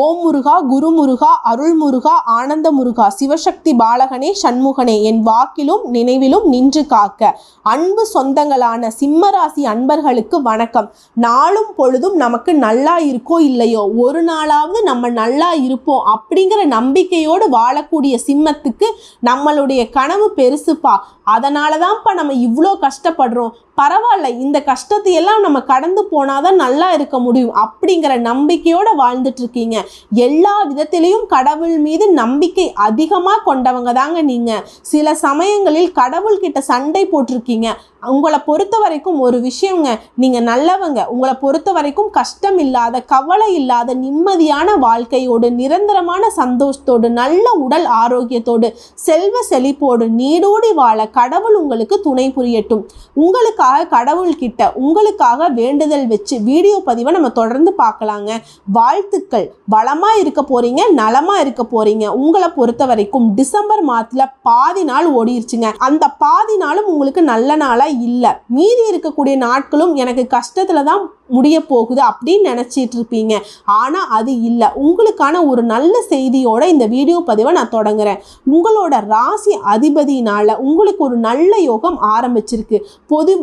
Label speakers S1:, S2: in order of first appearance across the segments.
S1: ஓம் முருகா குரு முருகா அருள் முருகா ஆனந்த முருகா சிவசக்தி பாலகனே சண்முகனே என் வாக்கிலும் நினைவிலும் நின்று காக்க. அன்பு சொந்தங்களான சிம்மராசி அன்பர்களுக்கு வணக்கம். நாளும் பொழுதும் நமக்கு நல்லா இருக்கோ இல்லையோ ஒரு நாளாவது நம்ம நல்லா இருப்போம் அப்படிங்கிற நம்பிக்கையோடு வாழக்கூடிய சிம்மத்துக்கு நம்மளுடைய கனவு பெருசுப்பா. அதனால தான்ப்பா நம்ம இவ்வளோ கஷ்டப்படுறோம். பரவாயில்ல இந்த கஷ்டத்தையெல்லாம் நம்ம கடந்து போனாதான் நல்லா இருக்க முடியும் அப்படிங்கிற நம்பிக்கையோடு வாழ்ந்துட்டு இருக்கீங்க. எல்லா விதத்திலையும் கடவுள் மீது நம்பிக்கை அதிகமாக கொண்டவங்க தாங்க நீங்க. சில சமயங்களில் கடவுள்கிட்ட சண்டை போட்டிருக்கீங்க. உங்களை பொறுத்த வரைக்கும் ஒரு விஷயங்க. நீங்கள் நல்லவங்க. உங்களை பொறுத்த வரைக்கும் கஷ்டம் இல்லாத கவலை இல்லாத நிம்மதியான வாழ்க்கையோடு நிரந்தரமான சந்தோஷத்தோடு நல்ல உடல் ஆரோக்கியத்தோடு செல்வ செழிப்போடு நீடோடி வாழ கடவுள் உங்களுக்கு துணை புரியட்டும். உங்களுக்காக கடவுள்கிட்ட உங்களுக்காக வேண்டுதல் வச்சு வீடியோ பதிவை நம்ம தொடர்ந்து பார்க்கலாங்க. வாழ்த்துக்கள். வளமாக இருக்க போகிறீங்க நலமாக இருக்க போகிறீங்க உங்களை பொறுத்த வரைக்கும் டிசம்பர் மாதத்தில் பாதி நாள் ஓடிருச்சுங்க. அந்த பாதி நாளும் உங்களுக்கு நல்ல நாளாக இல்லை. மீதி இருக்கக்கூடிய நாட்களும் எனக்கு கஷ்டத்தில் தான் முடிய போகுது அப்படின்னு நினச்சிட்டு இருப்பீங்க. ஆனால் அது இல்லை. உங்களுக்கான ஒரு நல்ல செய்தியோட இந்த வீடியோ பதிவை நான் தொடங்குறேன். உங்களோட ராசி அதிபதியினால் உங்களுக்கு ஒரு நல்ல யோகம் ஆரம்பிச்சிருக்கு. பொது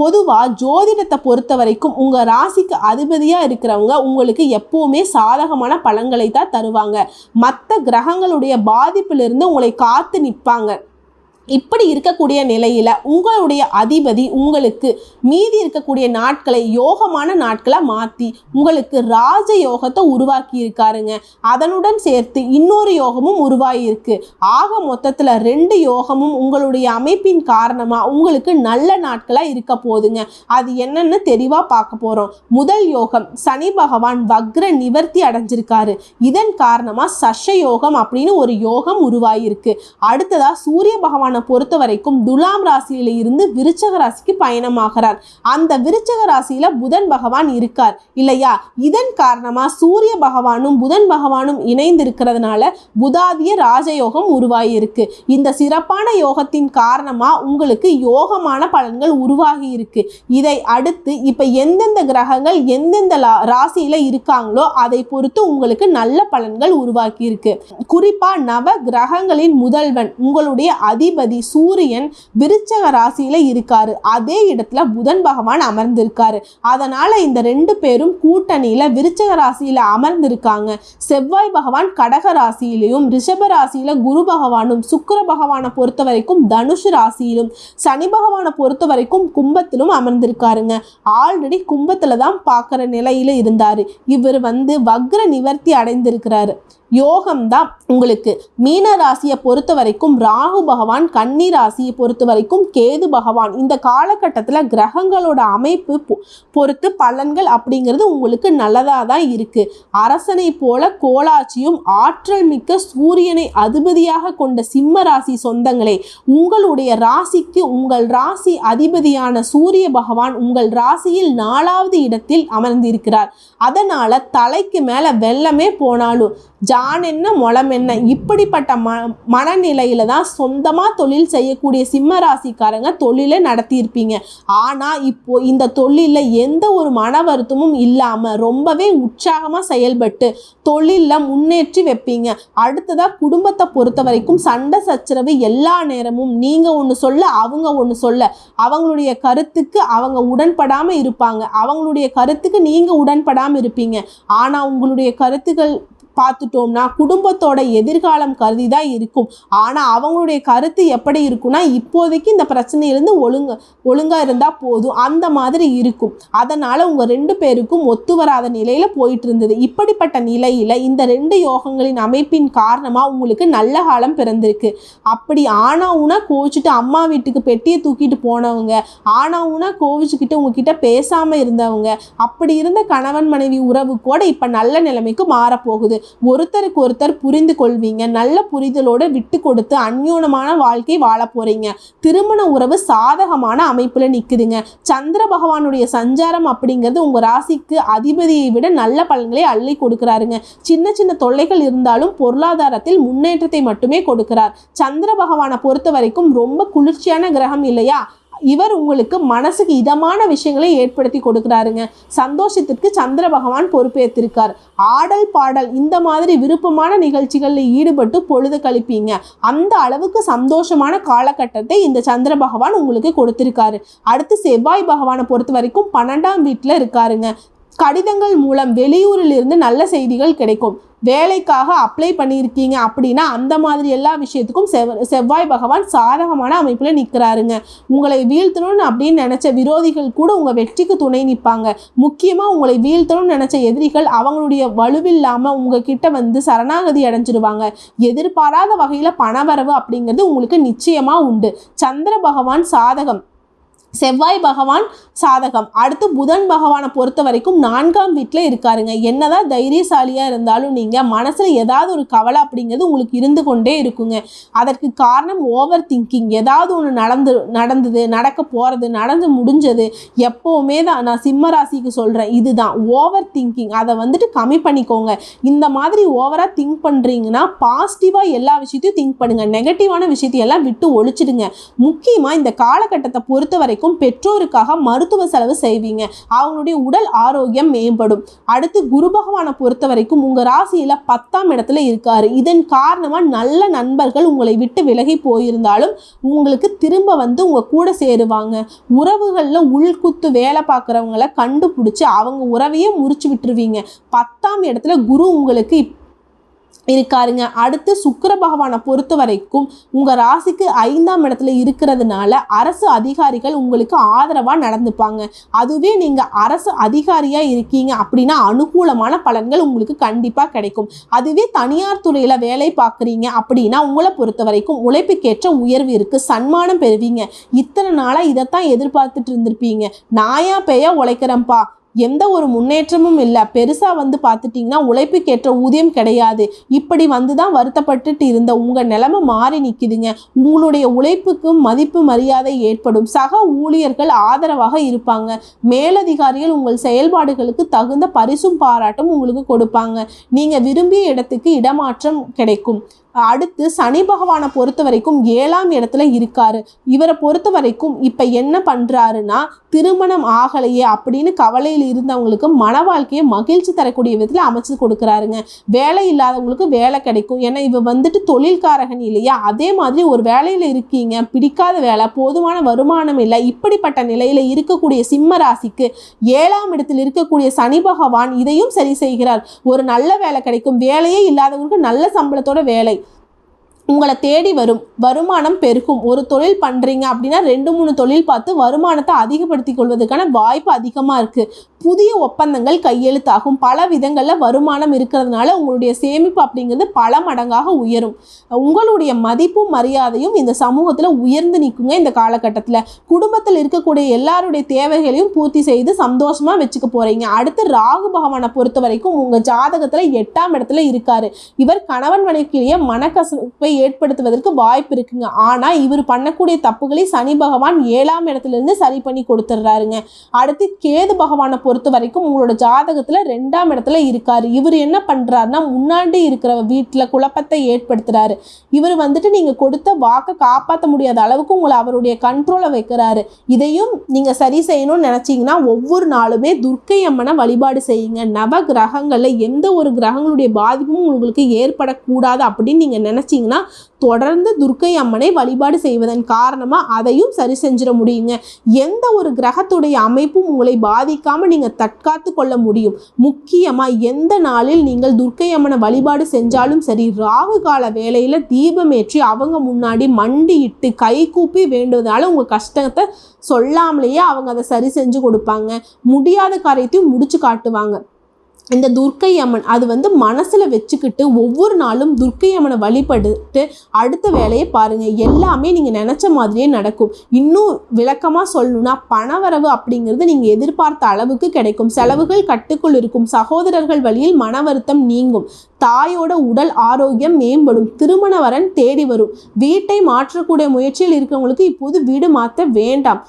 S1: பொதுவாக ஜோதிடத்தை பொறுத்த வரைக்கும் உங்கள் ராசிக்கு அதிபதியாக இருக்கிறவங்க உங்களுக்கு எப்போவுமே சாதகமான பலன்களை தான் தருவாங்க. மற்ற கிரகங்களுடைய பாதிப்பிலிருந்து உங்களை காத்து நிற்பாங்க இப்படி இருக்கக்கூடிய நிலையில் உங்களுடைய அதிபதி உங்களுக்கு மீதி இருக்கக்கூடிய நாட்களை யோகமான நாட்களை மாற்றி உங்களுக்கு ராஜ யோகத்தை உருவாக்கி இருக்காருங்க. அதனுடன் சேர்த்து இன்னொரு யோகமும் உருவாகியிருக்கு ஆக மொத்தத்தில் ரெண்டு யோகமும் உங்களுடைய அமைப்பின் காரணமாக உங்களுக்கு நல்ல நாட்களாக இருக்க போகுதுங்க அது என்னன்னு தெளிவாக பார்க்க போகிறோம் முதல் யோகம் சனி பகவான் வக்ர நிவர்த்தி அடைஞ்சிருக்காரு. இதன் காரணமாக சஷ யோகம் அப்படின்னு ஒரு யோகம் உருவாகியிருக்கு அடுத்ததாக சூரிய பகவான் பொறுத்த வரைக்கும் துலாம் ராசியில இருந்து விருச்சக ராசிக்கு பயணமாகிறார். அந்த விருச்சக ராசியில புதன் பகவான் இருக்கார். இல்லையா? இதன் காரணமா சூரிய பகவானும் புதன் பகவானும் இணைந்து இருக்கிறதுனால புதாதிய ராஜயோகம் உருவாகி இருக்கு இந்த சிறப்பான யோகத்தின் காரணமா உங்களுக்கு யோகமான பலன்கள் உருவாகி இருக்கு இதை அடுத்து இப்ப எந்தெந்த கிரகங்கள் எந்தெந்த ராசியில இருக்காங்களோ அதை பொறுத்து உங்களுக்கு நல்ல பலன்கள் உருவாக்கி இருக்கு குறிப்பா நவ கிரகங்களின் முதல்வன் உங்களுடைய அதிபதி சூரியன் விருச்சக ராசியில இருக்காரு. அதே இடத்துல புதன் பகவான் அமர்ந்திருக்காரு. அதனால இந்த ரெண்டு பேரும் கூட்டணியில விருச்சக ராசியில அமர்ந்திருக்காங்க. செவ்வாய் பகவான் கடக ராசியிலையும் ரிஷப ராசியில குரு பகவானும் சுக்கர பகவானை பொறுத்த வரைக்கும் தனுஷ் ராசியிலும் சனி பகவானை பொறுத்த வரைக்கும் கும்பத்திலும் அமர்ந்திருக்காருங்க. ஆல்ரெடி கும்பத்துல தான் பார்க்குற நிலையில இருந்தாரு. இவர் வந்து வக்ர நிவர்த்தி அடைந்திருக்கிறாரு. யோகம் தான் உங்களுக்கு. மீன ராசியை பொறுத்த வரைக்கும் ராகு பகவான் கன்னி ராசியை பொறுத்த வரைக்கும் கேது பகவான். இந்த காலகட்டத்தில் கிரகங்களோட அமைப்பு பொ- பொறுத்து பலன்கள் அப்படிங்கிறது உங்களுக்கு நல்லதாக தான் இருக்குது அரசனை போல கோலாட்சியும் ஆற்றல் மிக்க சூரியனை அதிபதியாக கொண்ட சிம்ம ராசி சொந்தங்களே உங்களுடைய ராசிக்கு உங்கள் ராசி அதிபதியான சூரிய பகவான் உங்கள் ராசியில் நாலாவது இடத்தில் அமர்ந்திருக்கிறார். அதனால் தலைக்கு மேலே வெள்ளமே போனாலும் ஜான் என்ன முளம் என்ன இப்படிப்பட்ட ம மனநிலையில் தான் சொந்தமாக தொழில் செய்யக்கூடிய சிம்ம ராசிக்காரங்க தொழிலை நடத்தியிருப்பீங்க. ஆனால் இப்போ இந்த தொழிலில் எந்த ஒரு மன வருத்தமும் இல்லாமல் ரொம்பவே உற்சாகமாக செயல்பட்டு தொழிலில் முன்னேற்றி வைப்பீங்க. அடுத்ததாக குடும்பத்தை பொறுத்த வரைக்கும் சண்டை சச்சரவு எல்லா நேரமும் நீங்கள் ஒன்று சொல்ல அவங்க ஒன்று சொல்ல. அவங்களுடைய கருத்துக்கு அவங்க உடன்படாமல் இருப்பாங்க. அவங்களுடைய கருத்துக்கு நீங்கள் உடன்படாமல் இருப்பீங்க. ஆனால் உங்களுடைய கருத்துக்கள் பார்த்துட்டோம்னா குடும்பத்தோட எதிர்காலம் கருதி தான் இருக்கும். ஆனால் அவங்களுடைய கருத்து எப்படி இருக்கும்னா இப்போதைக்கு இந்த பிரச்சனையிலேருந்து ஒழுங்க ஒழுங்காக இருந்தால் போதும். அந்த மாதிரி இருக்கும். அதனால் உங்கள் ரெண்டு பேருக்கும் ஒத்து வராத நிலையில் போயிட்டு இருந்தது இப்படிப்பட்ட நிலையில் இந்த ரெண்டு யோகங்களின் அமைப்பின் காரணமாக உங்களுக்கு நல்ல காலம் பிறந்திருக்கு. அப்படி ஆனா உனா கோவிச்சுட்டு அம்மா வீட்டுக்கு பெட்டியை தூக்கிட்டு போனவங்க ஆனா உனா கோவிச்சுக்கிட்டு உங்ககிட்ட பேசாமல் இருந்தவங்க அப்படி இருந்த கணவன் மனைவி உறவு கூட இப்போ நல்ல நிலைமைக்கு மாறப்போகுது. ஒருத்தருக்கு ஒருத்தர் புரிந்து கொள்வீங்க நல்ல புரிதலோடு விட்டு கொடுத்து அந்யோனமான வாழ்க்கை வாழ போறீங்க. திருமண உறவு சாதகமான அமைப்பில் நிற்குதுங்க சந்திர பகவானுடைய சஞ்சாரம் அப்படிங்கிறது உங்கள் ராசிக்கு அதிபதியை விட நல்ல பலன்களை அள்ளி கொடுக்குறாருங்க. சின்ன சின்ன தொல்லைகள் இருந்தாலும் பொருளாதாரத்தில் முன்னேற்றத்தை மட்டுமே கொடுக்கிறார். சந்திர பகவானை பொறுத்த வரைக்கும் ரொம்ப குளிர்ச்சியான கிரகம் இல்லையா? இவர் உங்களுக்கு மனசுக்கு இதமான விஷயங்களை ஏற்படுத்தி கொடுக்குறாருங்க. சந்தோஷத்திற்கு சந்திர பகவான் பொறுப்பேற்றிருக்கார். ஆடல் பாடல் இந்த மாதிரி விருப்பமான நிகழ்ச்சிகளில் ஈடுபட்டு பொழுது கழிப்பீங்க. அந்த அளவுக்கு சந்தோஷமான காலகட்டத்தை இந்த சந்திர பகவான் உங்களுக்கு கொடுத்துருக்காரு. அடுத்து செவ்வாய் பகவானை பொறுத்த வரைக்கும் பன்னெண்டாம் வீட்டில் இருக்காருங்க. கடிதங்கள் மூலம் வெளியூரில் இருந்து நல்ல செய்திகள் கிடைக்கும். வேலைக்காக அப்ளை பண்ணியிருக்கீங்க அப்படின்னா அந்த மாதிரி எல்லா விஷயத்துக்கும் செவ் செவ்வாய் பகவான் சாதகமான அமைப்பில் நிற்கிறாருங்க உங்களை வீழ்த்தணும்னு அப்படின்னு நினச்ச விரோதிகள் கூட உங்கள் வெற்றிக்கு துணை நிற்பாங்க. முக்கியமாக உங்களை வீழ்த்தணும்னு நினச்ச எதிரிகள் அவங்களுடைய வலுவில்லாமல் உங்ககிட்ட வந்து சரணாகதி அடைஞ்சிருவாங்க. எதிர்பாராத வகையில் பணவரவு அப்படிங்கிறது உங்களுக்கு நிச்சயமாக உண்டு. சந்திர பகவான் சாதகம். செவ்வாய் பகவான் சாதகம். அடுத்து புதன் பகவானை பொறுத்த வரைக்கும் நான்காம் வீட்டில் இருக்காருங்க. என்னதான் தைரியசாலியாக இருந்தாலும் நீங்கள் மனசில் ஏதாவது ஒரு கவலை அப்படிங்கிறது உங்களுக்கு இருந்து கொண்டே இருக்குங்க. அதற்கு காரணம் ஓவர் திங்கிங் ஏதாவது ஒன்று நடந்து நடந்தது நடக்க போகிறது நடந்து முடிஞ்சது எப்போவுமே தான் நான் சிம்ம ராசிக்கு சொல்கிறேன் இதுதான் ஓவர் திங்கிங் அதை வந்துட்டு கம்மி பண்ணிக்கோங்க. இந்த மாதிரி ஓவராக திங்க் பண்ணுறீங்கன்னா பாசிட்டிவாக எல்லா விஷயத்தையும் திங்க் பண்ணுங்கள் நெகட்டிவான விஷயத்தையெல்லாம் விட்டு ஒழிச்சிடுங்க. முக்கியமாக இந்த காலகட்டத்தை பொறுத்த வரைக்கும் பெற்றோருக்காக மருத்துவ செலவு செய்வீங்க. அவங்களுடைய உடல் ஆரோக்கியம் மேம்படும். அடுத்து குரு பகவானை பொறுத்த வரைக்கும் உங்கள் ராசியில் பத்தாம் இடத்துல இருக்காரு. இதன் காரணமாக நல்ல நண்பர்கள் உங்களை விட்டு விலகி போயிருந்தாலும் உங்களுக்கு திரும்ப வந்து உங்கள் கூட சேருவாங்க. உறவுகளில் உள்குத்து வேலை பார்க்குறவங்கள கண்டுபிடிச்சி அவங்க உறவையே முறிச்சு விட்டுருவீங்க. பத்தாம் இடத்துல குரு உங்களுக்கு இருக்காருங்க. அடுத்து சுக்கர பகவானை பொறுத்த வரைக்கும் உங்கள் ராசிக்கு ஐந்தாம் இடத்துல இருக்கிறதுனால அரசு அதிகாரிகள் உங்களுக்கு ஆதரவாக நடந்துப்பாங்க. அதுவே நீங்கள் அரசு அதிகாரியாக இருக்கீங்க அப்படின்னா அனுகூலமான பலன்கள் உங்களுக்கு கண்டிப்பாக கிடைக்கும். அதுவே தனியார் துறையில் வேலை பார்க்குறீங்க அப்படின்னா உங்களை பொறுத்த வரைக்கும் உழைப்புக்கேற்ற உயர்வு இருக்குது சன்மானம் பெறுவீங்க. இத்தனை நாளாக இதைத்தான் எதிர்பார்த்துட்டு இருந்திருப்பீங்க. நாயா பேயா உழைக்கிறேன்ப்பா. எந்த ஒரு முன்னேற்றமும் இல்லை. பெருசாக வந்து பார்த்துட்டிங்கன்னா உழைப்புக்கேற்ற ஊதியம் கிடையாது. இப்படி வந்து தான் வருத்தப்பட்டுட்டு இருந்த உங்கள் நிலைமை மாறி நிற்கிதுங்க உங்களுடைய உழைப்புக்கும் மதிப்பு மரியாதை ஏற்படும். சக ஊழியர்கள் ஆதரவாக இருப்பாங்க. மேலதிகாரிகள் உங்கள் செயல்பாடுகளுக்கு தகுந்த பரிசும் பாராட்டும் உங்களுக்கு கொடுப்பாங்க. நீங்கள் விரும்பிய இடத்துக்கு இடமாற்றம் கிடைக்கும். அடுத்து சனி பகவானை பொறுத்த வரைக்கும் ஏழாம் இடத்துல இருக்காரு. இவரை பொறுத்த வரைக்கும் இப்போ என்ன பண்ணுறாருன்னா திருமணம் ஆகலையே அப்படின்னு கவலையில் இருந்தவங்களுக்கு மன வாழ்க்கையை மகிழ்ச்சி தரக்கூடிய விதத்தில் அமைச்சு கொடுக்குறாருங்க. வேலை இல்லாதவங்களுக்கு வேலை கிடைக்கும். ஏன்னா இவர் வந்துட்டு தொழில்காரகன் இல்லையா? அதே மாதிரி ஒரு வேலையில் இருக்கீங்க. பிடிக்காத வேலை போதுமான வருமானம் இல்லை. இப்படிப்பட்ட நிலையில் இருக்கக்கூடிய சிம்ம ராசிக்கு ஏழாம் இடத்தில் இருக்கக்கூடிய சனி பகவான் இதையும் சரி செய்கிறார். ஒரு நல்ல வேலை கிடைக்கும். வேலையே இல்லாதவங்களுக்கு நல்ல சம்பளத்தோட வேலை. உங்களை தேடி வரும். வருமானம் பெருகும். ஒரு தொழில் பண்ணுறீங்க அப்படின்னா ரெண்டு மூணு தொழில் பார்த்து வருமானத்தை அதிகப்படுத்தி கொள்வதற்கான வாய்ப்பு அதிகமாக இருக்குது புதிய ஒப்பந்தங்கள் கையெழுத்தாகும். பல விதங்களில் வருமானம் இருக்கிறதுனால உங்களுடைய சேமிப்பு அப்படிங்கிறது பல மடங்காக உயரும். உங்களுடைய மதிப்பும் மரியாதையும் இந்த சமூகத்தில் உயர்ந்து நிற்குங்க இந்த காலகட்டத்தில். குடும்பத்தில் இருக்கக்கூடிய எல்லாருடைய தேவைகளையும் பூர்த்தி செய்து சந்தோஷமாக வச்சுக்க போகிறீங்க அடுத்து ராகு பகவானை பொறுத்த வரைக்கும் உங்கள் ஜாதகத்தில் எட்டாம் இடத்துல இருக்கார். இவர் கணவன் மனைவிக்கிடையே மனக்கசப்பை ஏற்படுத்துவதற்கு வாய்ப்பு இருக்குங்க. ஆனால் இவர் பண்ணக்கூடிய தப்புகளை சனி பகவான் ஏழாம் இடத்துல இருந்து சரி பண்ணி கொடுத்துட்றாருங்க அடுத்து கேது பகவானை பொறுத்த வரைக்கும் உங்களோட ஜாதகத்தில் ரெண்டாம் இடத்துல இருக்கார். இவர் என்ன பண்ணுறாருன்னா முன்னாடி இருக்கிற வீட்டில் குழப்பத்தை ஏற்படுத்துகிறாரு இவர் வந்துட்டு நீங்கள் கொடுத்த வாக்கை காப்பாற்ற முடியாத அளவுக்கு உங்களை அவருடைய கண்ட்ரோலை வைக்கிறாரு. இதையும் நீங்கள் சரி செய்யணும்னு நினச்சிங்கன்னா ஒவ்வொரு நாளுமே துர்க்கை அம்மனை வழிபாடு செய்யுங்க. நவ கிரகங்களில் எந்த ஒரு கிரகங்களுடைய பாதிப்பும் உங்களுக்கு ஏற்படக்கூடாது அப்படின்னு நீங்கள் நினச்சிங்கன்னா தொடர்ந்து துர்க்கை அம்மனை வழிபாடு செய்வதன் காரணமாக அதையும் சரி செஞ்சிட முடியுங்க. எந்த ஒரு கிரகத்துடைய அமைப்பும் உங்களை பாதிக்காமல் நீங்கள் தற்காத்து கொள்ள முடியும். முக்கியமாக எந்த நாளில் நீங்கள் துர்க்கை அம்மனை வழிபாடு செஞ்சாலும் சரி ராகு கால வேலையில் தீபமேற்றி அவங்க முன்னாடி மண்டியிட்டு கை கூப்பி வேண்டுவதால உங்கள் கஷ்டத்தை சொல்லாமலேயே அவங்க அதை சரி செஞ்சு கொடுப்பாங்க. முடியாத காரியத்தையும் முடிச்சு காட்டுவாங்க. இந்த துர்க்கை அம்மன் அது வந்து மனசில் வச்சுக்கிட்டு ஒவ்வொரு நாளும் துர்க்கை அம்மனை வழிபட்டு அடுத்த வேலையை பாருங்கள் எல்லாமே நீங்கள் நினச்ச மாதிரியே நடக்கும். இன்னும் விளக்கமாக சொல்லணும்னா பணவரவு அப்படிங்கிறது நீங்கள் எதிர்பார்த்த அளவுக்கு கிடைக்கும். செலவுகள் கட்டுக்குள் இருக்கும். சகோதரர்கள் வழியில் மன வருத்தம் நீங்கும். தாயோட உடல் ஆரோக்கியம் மேம்படும். திருமண வரன் தேடி வரும். வீட்டை மாற்றக்கூடிய முயற்சியில் இருக்கிறவங்களுக்கு இப்போது வீடு மாற்ற வேண்டாம்.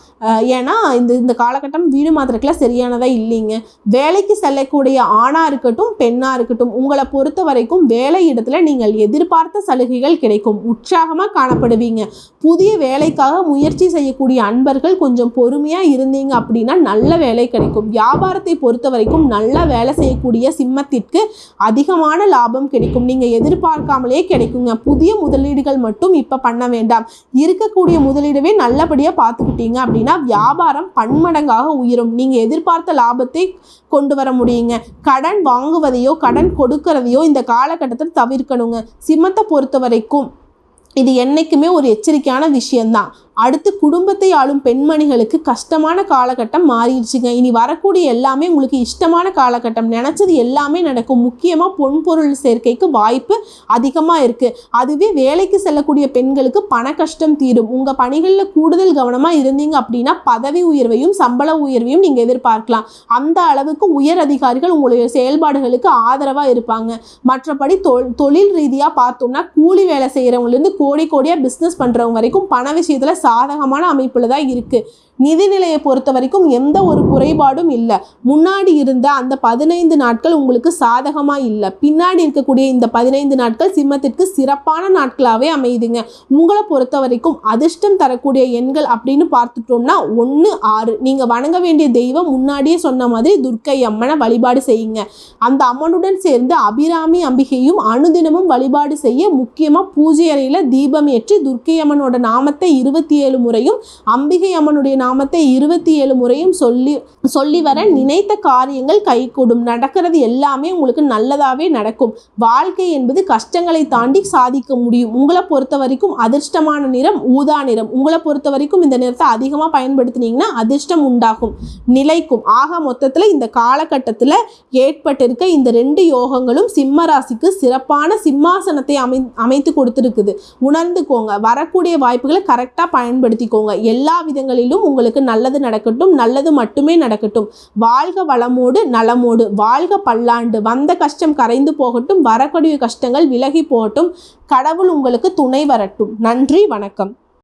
S1: ஏன்னா இந்த இந்த காலகட்டம் வீடு மாற்றுறதுக்குலாம் சரியானதாக இல்லைங்க. வேலைக்கு செல்லக்கூடிய ஆண் இருக்கட்டும் பெண்ணாக இருக்கட்டும் உங்களை பொறுத்த வரைக்கும் வேலை இடத்துல நீங்கள் எதிர்பார்த்த சலுகைகள் கிடைக்கும். உற்சாகமாக காணப்படுவீங்க. புதிய வேலைக்காக முயற்சி செய்யக்கூடிய அன்பர்கள் கொஞ்சம் பொறுமையாக இருந்தீங்க அப்படின்னா நல்ல வேலை கிடைக்கும். வியாபாரத்தை பொறுத்த வரைக்கும் நல்லா வேலை செய்யக்கூடிய சிம்மத்திற்கு அதிகமான லாபம் கிடைக்கும். நீங்கள் எதிர்பார்க்காமலே கிடைக்குங்க. புதிய முதலீடுகள் மட்டும் இப்போ பண்ண வேண்டாம். இருக்கக்கூடிய முதலீடவே நல்லபடியாக பார்த்துக்கிட்டீங்க அப்படின்னா வியாபாரம் பன்மடங்காக உயரும். நீங்கள் எதிர்பார்த்த லாபத்தை கொண்டு வர முடியுங்க கடன் வாங்குவதையோ கடன் கொடுக்கறதையோ இந்த காலகட்டத்தில் தவிர்க்கணுங்க. சிம்மத்தை பொறுத்த வரைக்கும் இது என்றைக்குமே ஒரு எச்சரிக்கையான விஷயந்தான் அடுத்து குடும்பத்தை ஆளும் பெண்மணிகளுக்கு கஷ்டமான காலகட்டம் மாறிடுச்சுங்க. இனி வரக்கூடிய எல்லாமே உங்களுக்கு இஷ்டமான காலகட்டம். நினச்சது எல்லாமே நடக்கும். முக்கியமாக பொன்பொருள் சேர்க்கைக்கு வாய்ப்பு அதிகமாக இருக்குது அதுவே வேலைக்கு செல்லக்கூடிய பெண்களுக்கு பண கஷ்டம் தீரும். உங்கள் பணிகளில் கூடுதல் கவனமாக இருந்தீங்க அப்படின்னா பதவி உயர்வையும் சம்பள உயர்வையும் நீங்கள் எதிர்பார்க்கலாம். அந்த அளவுக்கு உயர் அதிகாரிகள் உங்களுடைய செயல்பாடுகளுக்கு ஆதரவாக இருப்பாங்க. மற்றபடி தொழில் ரீதியாக பார்த்தோம்னா கூலி வேலை செய்கிறவங்கலேருந்து கோடி கோடியாக பிஸ்னஸ் பண்ணுறவங்க வரைக்கும் பண விஷயத்தில் சாதகமான அமைப்பில் தான் இருக்குது நிதிநிலையை பொறுத்த வரைக்கும் எந்த ஒரு குறைபாடும் இல்லை. முன்னாடி இருந்த அந்த பதினைந்து நாட்கள் உங்களுக்கு சாதகமாக இல்லை. பின்னாடி இருக்கக்கூடிய இந்த பதினைந்து நாட்கள் சிம்மத்திற்கு சிறப்பான நாட்களாகவே அமையுதுங்க. உங்களை பொறுத்த வரைக்கும் அதிர்ஷ்டம் தரக்கூடிய எண்கள் அப்படின்னு பார்த்துட்டோம்னா ஒன்று ஆறு. நீங்கள் வணங்க வேண்டிய தெய்வம் முன்னாடியே சொன்ன மாதிரி துர்க்கை அம்மனை வழிபாடு செய்யுங்க. அந்த அம்மனுடன் சேர்ந்து அபிராமி அம்பிகையும் அனுதினமும் வழிபாடு செய்ய முக்கியமாக பூஜை அறையில் தீபம் ஏற்றி துர்க்கை அம்மனோட நாமத்தை இருபத்தி ஏழு முறையும் அம்பிகை அம்மனுடைய நாமத்தை இருபத்தி ஏழு முறையும் சொல்லி சொல்லி வர நினைத்த காரியங்கள் கைகூடும். நடக்கிறது எல்லாமே உங்களுக்கு நல்லதாகவே நடக்கும். வாழ்க்கை என்பது கஷ்டங்களை தாண்டி சாதிக்க முடியும். உங்களை பொறுத்த வரைக்கும் அதிர்ஷ்டமான நிறம் ஊதா நிறம். உங்களை பொறுத்த வரைக்கும் இந்த நிறத்தை அதிகமாக பயன்படுத்தினீங்கன்னா அதிர்ஷ்டம் உண்டாகும். நிலைக்கும். ஆக மொத்தத்தில் இந்த காலகட்டத்தில் ஏற்பட்டிருக்க இந்த ரெண்டு யோகங்களும் சிம்ம ராசிக்கு சிறப்பான சிம்மாசனத்தை அமை அமைத்து கொடுத்துருக்குது. உணர்ந்துக்கோங்க. வரக்கூடிய வாய்ப்புகளை கரெக்டாக பயன்படுத்திக்கோங்க. எல்லா விதங்களிலும் உங்களுக்கு நல்லது நடக்கட்டும் நல்லது மட்டுமே நடக்கட்டும். வாழ்க வளமோடு நலமோடு. வாழ்க பல்லாண்டு. வந்த கஷ்டம் கரைந்து போகட்டும் வரக்கூடிய கஷ்டங்கள் விலகி போகட்டும். கடவுள் உங்களுக்கு துணை வரட்டும். நன்றி வணக்கம்.